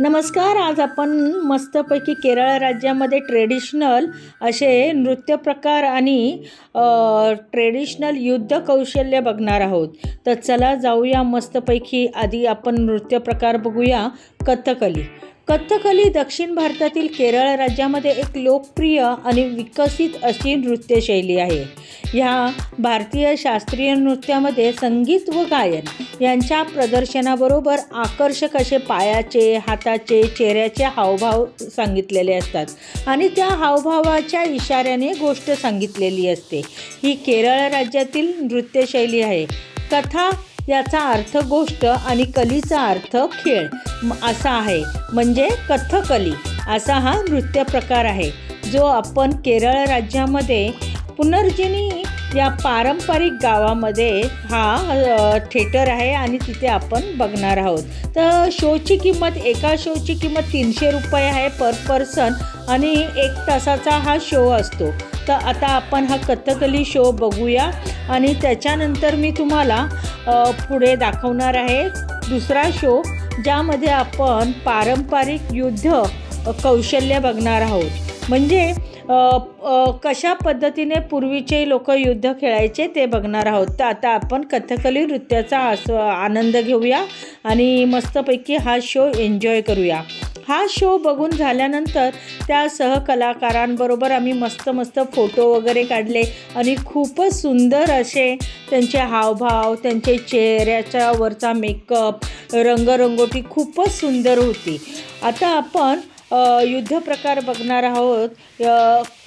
नमस्कार आज आपण मस्तपैकी केरळ राज्यामध्ये ट्रेडिशनल असे नृत्य प्रकार आणि ट्रेडिशनल युद्ध कौशल्य बघणार आहोत. तर चला जाऊया मस्तपैकी. आधी आपण नृत्य प्रकार बघूया. कथकली. कथकली दक्षिण भारतातील केरळ राज्यामध्ये एक लोकप्रिय आणि विकसित अशी नृत्यशैली आहे. ह्या भारतीय शास्त्रीय नृत्यामध्ये संगीत व गायन यांच्या प्रदर्शनाबरोबर आकर्षक असे पायाचे हाताचे चेहऱ्याचे हावभाव सांगितलेले असतात आणि त्या हावभावाच्या इशाऱ्याने गोष्ट सांगितलेली असते. ही केरळ राज्यातील नृत्यशैली आहे. कथा याचा अर्थ गोष्ट आणि कलीचा अर्थ खेळ. असा आहे. म्हणजे कथकली. असा हा नृत्य प्रकार आहे. जो आपण केरळ राज्यामध्ये पुनर्जनी या पारंपरिक गावामध्ये हा थेटर थिएटर आहे आणि तिथे आपण बघणार आहोत. तर शोची किंमत एका शोची किंमत तीनशे रुपये आहे पर पर्सन आणि एक तासाचा हा शो असतो. तर आता आपण हा कथकली शो बघूया. आणि त्याच्यानंतर मी तुम्हाला पुढे दाखवणार आहे दुसरा शो ज्यामध्ये आपण पारंपरिक युद्ध कौशल्य बघणार आहोत. म्हणजे कशा पद्धतीने पूर्वीचे लोक युद्ध खेळायचे ते बघणार आहोत. तर आता आपण कथकली नृत्याचा आस आनंद घेऊया आणि मस्तपैकी हा शो एन्जॉय करूया. हा शो बघून झाल्यानंतर त्या सहकलाकारांबरोबर आम्ही मस्त मस्त फोटो वगैरे काढले आणि खूपच सुंदर असे त्यांचे हावभाव त्यांचे चेहऱ्याच्या वरचा मेकअप रंगरंगोटी खूपच सुंदर होती. आता आपण युद्ध प्रकार बघणार आहोत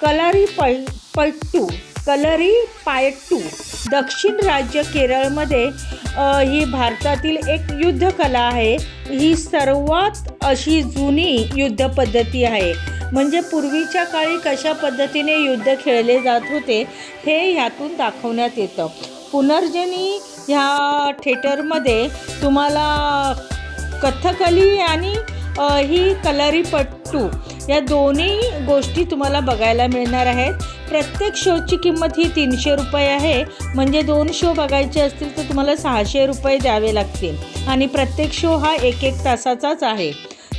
कलारी पै पट्टू कलरी पायट्टू दक्षिण राज्य केरळमध्ये ही भारतातील एक युद्धकला आहे. ही सर्वात अशी जुनी युद्ध पद्धती आहे. म्हणजे पूर्वीच्या काळी कशा पद्धतीने युद्ध खेळले जात होते हे ह्यातून दाखवण्यात येतं. पुनर्जनी ह्या थेटरमध्ये तुम्हाला कथकली आणि ही कलरीपट्टू या दोन्ही गोष्टी तुम्हाला बघायला मिळणार आहेत. प्रत्येक शोची किंमत ही तीनशे रुपये आहे. म्हणजे दोन शो बघायचे असतील तर तुम्हाला सहाशे रुपये द्यावे लागतील. आणि प्रत्येक शो हा एक एक तासाचाच आहे.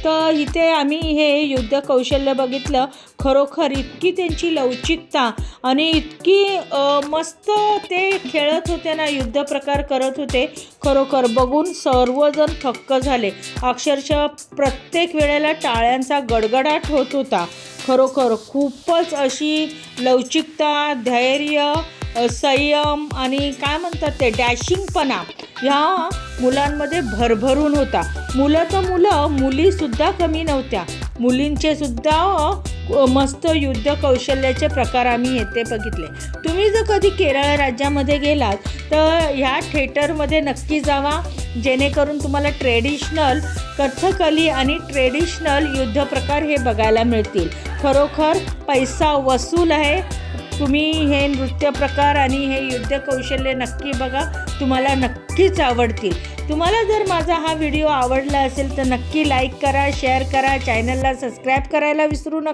तर इथे आम्ही हे युद्ध कौशल्य बघितलं. खरोखर इतकी त्यांची लवचिकता आणि इतकी मस्त ते खेळत होते ना युद्ध प्रकार करत होते. खरोखर बघून सर्वजण थक्क झाले. अक्षरशः प्रत्येक वेळेला टाळ्यांचा गडगडाट होत होता. खरोखर खूपच अशी लवचिकता धैर्य संयम आणि काय म्हणतात ते डॅशिंगपणा ह्या मुलांमध्ये भरभरून होता. मुलं तर मुलं मुलीसुद्धा कमी नव्हत्या. मुलींचे सुद्धा मस्त युद्ध कौशल्याचे प्रकार आम्ही येथे बघितले. तुम्ही जर कधी केरळ राज्यामध्ये गेलात तर ह्या थिएटरमध्ये नक्की जावा. जेणेकरून तुम्हाला ट्रेडिशनल कथकली आणि ट्रेडिशनल युद्ध प्रकार हे बघायला मिळतील. खरोखर पैसा वसूल आहे. तुम्ही हे नृत्य प्रकार आणि हे युद्ध कौशल्य नक्की बघा. तुम्हाला नक्कीच आवडतील. तुम्हाला जर माझा हा व्हिडिओ आवडला असेल तर नक्की लाईक करा शेअर करा. चॅनलला सबस्क्राईब करायला विसरू नका.